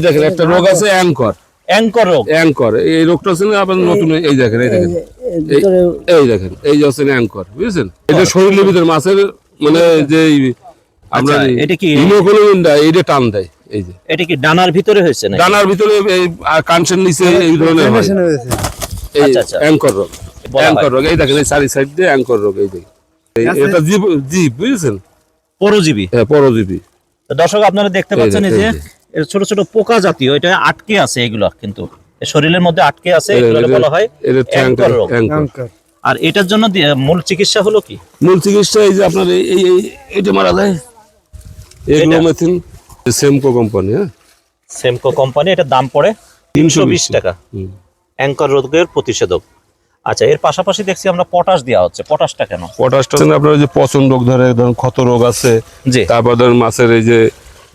দেখেন একটা রোগ আছে অ্যাঙ্কর। অ্যাঙ্কর রোগ। অ্যাঙ্কর। এই রোগটা আবার নতুন এই দেখেন এই দেখেন। এই- দেখেন এই যে হচ্ছে অ্যাঙ্কর বুঝছেন? এটা শরীরের ভিতরে মাছের মানে যে আমরা আচ্ছা, এটা কি- হিমোগ্লোবিনটা এইটা টান দেয় এই যে। এটা কি ডানার ভিতরে হয়েছে না ডানার ভিতরে এই কানসের নিচে এই ধরনের হয়। আচ্ছা, আচ্ছা। অ্যাঙ্কর রোগ। অ্যাঙ্কর রোগ এই দেখেন এই চারি সাইড দিয়ে অ্যাঙ্কর রোগ এই দেখেন এটা জীব জীব বুঝেছেন? পরজীবী। হ্যাঁ পরজীবী। দর্শক আপনারা দেখতে পাচ্ছেন এই যে। এর ছোট ছোট পোকা জাতীয় এটা আটকে আছে এগুলো কিন্তু। শরীরের মধ্যে আটকে আছে এগুলো বলা হয় এটা আর এটার জন্য মূল চিকিৎসা হলো কি? মূল চিকিৎসা এই যে আপনার এই এই এই- মারা যায়। এগ্লোমেথিন সেমকো কোম্পানি হ্যাঁ? সেমকো কোম্পানি এটার দাম পড়ে তিনশো বিশ টাকা। হুম। অ্যাঙ্কর রোগের প্রতিষেধক। আচ্ছা এর পাশাপাশি দেখছি আমরা পটাশ দেওয়া হচ্ছে। পটাশটা কেন? পটাশটা আপনার ওই যে পচন রোগ ধরে ধরুন ক্ষত রোগ আছে তারপর ধরুন মাছের এই যে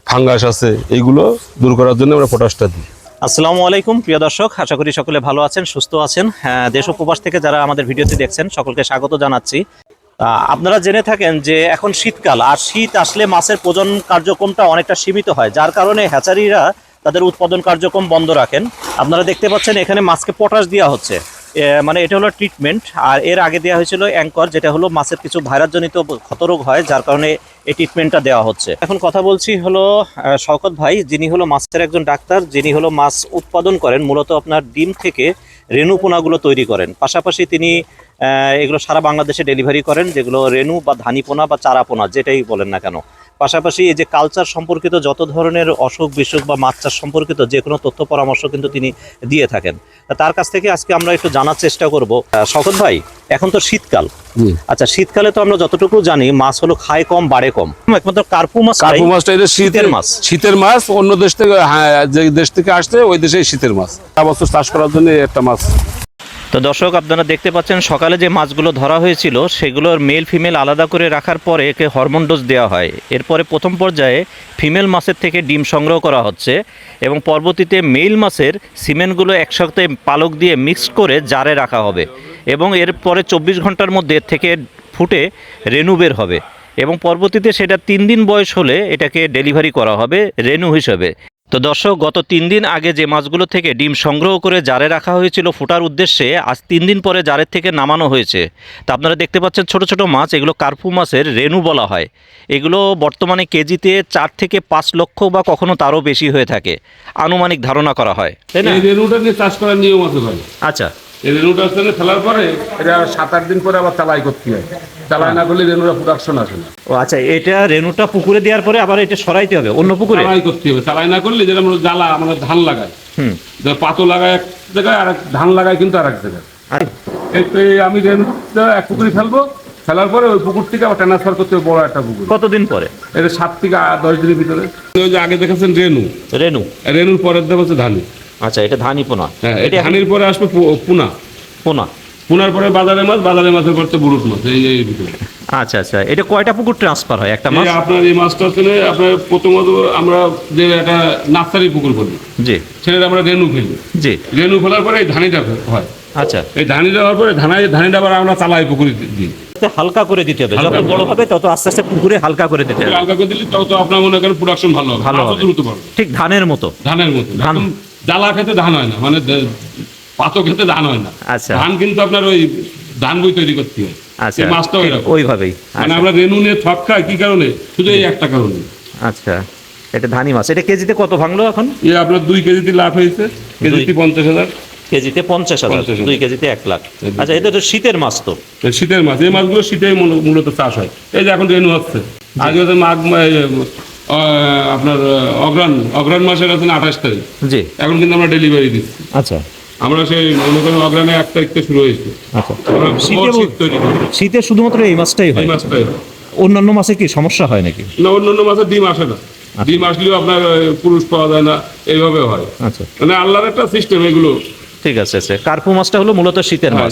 ফাঙ্গাস আছে এইগুলো দূর করার জন্য আমরা পটাশটা দিই। আসসালামু আলাইকুম প্রিয় দর্শক। আশা করি সকলে ভালো আছেন সুস্থ আছেন। হ্যাঁ, দেশ উপবাস থেকে যারা আমাদের ভিডিওটি দেখছেন সকলকে স্বাগত জানাচ্ছি। আপনারা জেনে থাকেন যে এখন শীতকাল আর শীত আসলে মাছের প্রজনন কার্যক্রমটা অনেকটা সীমিত হয় যার কারণে হ্যাচারিরা তাদের উৎপাদন কার্যক্রম বন্ধ রাখেন। আপনারা দেখতে পাচ্ছেন এখানে মাছকে পটাশ দেওয়া হচ্ছে। মানে এটা হলো ট্রিটমেন্ট আর এর আগে দেওয়া হয়েছিল অ্যাঙ্কর, যেটা হলো মাছের কিছু ভাইরাসজনিত ক্ষতরোগ হয়, যার কারণে এই ট্রিটমেন্টটা দেওয়া হচ্ছে। এখন কথা বলছি হলো শওকত ভাই, যিনি হলো মাছের একজন ডাক্তার, যিনি হলো মাছ উৎপাদন করেন, মূলত আপনার ডিম থেকে রেণু পোনাগুলো তৈরি করেন। পাশাপাশি তিনি এগুলো সারা বাংলাদেশে ডেলিভারি করেন, যেগুলো রেণু বা ধানি পোনা বা চারা পোনা, যেটাই বলেন না কেন। পাশাপাশি এই যে কালচার সম্পর্কিত যত ধরনের অসুখ বিসুখ বা মাছ চাষ সম্পর্কিত যে কোনো তথ্য পরামর্শ কিন্তু তিনি দিয়ে থাকেন। তার কাছ থেকে আজকে আমরা একটু জানার চেষ্টা করব। শওকত ভাই এখন তো শীতকাল। আচ্ছা শীতকালে তো আমরা যতটুকু জানি মাছ হলো খায় কম বাড়ে কম। একমাত্র কার্পু মাছ কার্পু মাছটা এটা শীতের মাছ। শীতের মাছ অন্য দেশ থেকে হ্যাঁ যে দেশ থেকে আসছে ওই দেশে শীতের মাছ। বছর চাষ করার জন্য একটা মাছ তো দর্শক, আপনারা দেখতে পাচ্ছেন সকালে যে মাছগুলো ধরা হয়েছিল, সেগুলোর মেল ফিমেল আলাদা করে রাখার পরে একে হরমোন ডোজ দেওয়া হয়। এরপরে প্রথম পর্যায়ে ফিমেল মাছের থেকে ডিম সংগ্রহ করা হচ্ছে এবং পরবর্তীতে মেল মাছের সিমেন্টগুলো একসাথে পালক দিয়ে মিক্স করে জারে রাখা হবে এবং এরপরে চব্বিশ ঘণ্টার মধ্যে থেকে ফুটে রেনু বের হবে এবং পরবর্তীতে সেটা তিন দিন বয়স হলে এটাকে ডেলিভারি করা হবে রেনু হিসেবে। তো দর্শক গত তিন দিন আগে যে মাছগুলো থেকে ডিম সংগ্রহ করে জারে রাখা হয়েছিল ফোটার উদ্দেশ্যে আজ তিন দিন পরে জারের থেকে নামানো হয়েছে। তা আপনারা দেখতে পাচ্ছেন ছোট ছোট মাছ এগুলো কার্পু মাছের রেনু বলা হয়। এগুলো বর্তমানে কেজিতে চার থেকে পাঁচ লক্ষ বা কখনো তারও বেশি হয়ে থাকে। আনুমানিক ধারণা করা হয় তাই না? নিয়ে চাষ করার নিয়ম আছে ভাই। আচ্ছা। এই রেণুটা হচ্ছে ফেলার পরে এটা সাত আট দিন পরে আবার করতে হয়। না করলে রেণুটা প্রোডাকশন আসে না। ও আচ্ছা এটা রেনুটা পুকুরে দেওয়ার পরে আবার এটা সরাইতে হবে অন্য পুকুরে? করতে হবে। না করলে যেটা আমরা জ্বালা আমরা ধান লাগাই। হুম। পাতো লাগায় এক জায়গায় আর ধান লাগায় কিন্তু আর। এক জায়গায় আমি রেণুটা এক পুকুরে ফেলব ফেলার পরে ওই পুকুর থেকে আবার ট্রান্সফার করতে হবে বড় একটা পুকুর। কতদিন পরে? এটা সাত থেকে দশ দিনের ভিতরে। ওই যে আগে দেখেছেন রেণু? রেনু রেণুর পরের দেব হচ্ছে ধানি। আচ্ছা এটা ধানি পোনা। হ্যাঁ এটা ধানির পরে আসবে পোনা। পোনা। পোনার পরে বাজারে মাছ বাজারে মাছের পরে বুরুট মাছ এই এই আচ্ছা আচ্ছা এটা কয়টা পুকুর ট্রান্সফার হয়? একটা মাছ? আপনার এই মাছটা হচ্ছে আপনার প্রথমত আমরা যে একটা নার্সারি পুকুর করি জি। সেটা আমরা রেনু ফেলি। জি। রেনু ফেলার পরে এই ধানিটা হয়। আচ্ছা। এই ধানিটা হওয়ার পরে ধানাই ধানিটা আবার আমরা চালাই পুকুরে দিই। হালকা করে দিতে হবে। যত হালকা বড় হবে তত আস্তে আস্তে পুকুরে হালকা করে দিতে হবে। হালকা করে দিলে তত আপনার মনে করেন প্রোডাকশন ভালো হবে। ভালো হবে। দ্রুত ঠিক ধানের মতো। ধানের মতো। ধান। জ্বালা খেতে ধান হয় না মানে পাতো খেতে ধান হয় না। আচ্ছা। ধান কিন্তু আপনার ওই ধান বই তৈরি করতে হয়। আচ্ছা। এই মাছটাও ওইভাবেই। মানে আচ্ছা, আমরা রেণু নিয়ে থক খাই কি কারণে? শুধু এই একটা কারণে। আচ্ছা। এটা ধানি মাছ। এটা কেজিতে কত ভাঙলো এখন? এ আপনার দুই কেজিতে লাভ হয়েছে। কেজিতে পঞ্চাশ হাজার। কেজিতে পঞ্চাশ হাজার। 50,000 দুই কেজিতে এক লাখ। আচ্ছা এটা তো শীতের মাছ তো। শীতের মাছ। এই মাছগুলো শীতে মূল- মূলত চাষ হয়। এই যে এখন রেণু হচ্ছে আগে মাঘ আপনার অগ্রাণ অগ্রাণ মাসের আছে আঠাশ তারিখ। জি। এখন কিন্তু আমরা ডেলিভারি দিচ্ছি। আচ্ছা। আমরা সেই মনে করেন অগ্রাণে এক তারিখ শুরু হয়েছে। আচ্ছা। শীতে শুধুমাত্র এই মাছটাই হয়? এই মাছটাই অন্যান্য মাছে কি সমস্যা হয় নাকি? না অন্য অন্য মাছের ডিম আসে না। ডিম আসলেও আপনার পুরুষ পাওয়া যায় না এইভাবে হয়। আচ্ছা। মানে আল্লাহর একটা সিস্টেম এগুলো। ঠিক আছে আচ্ছা কার্পু মাছটা হলো মূলত শীতের মাছ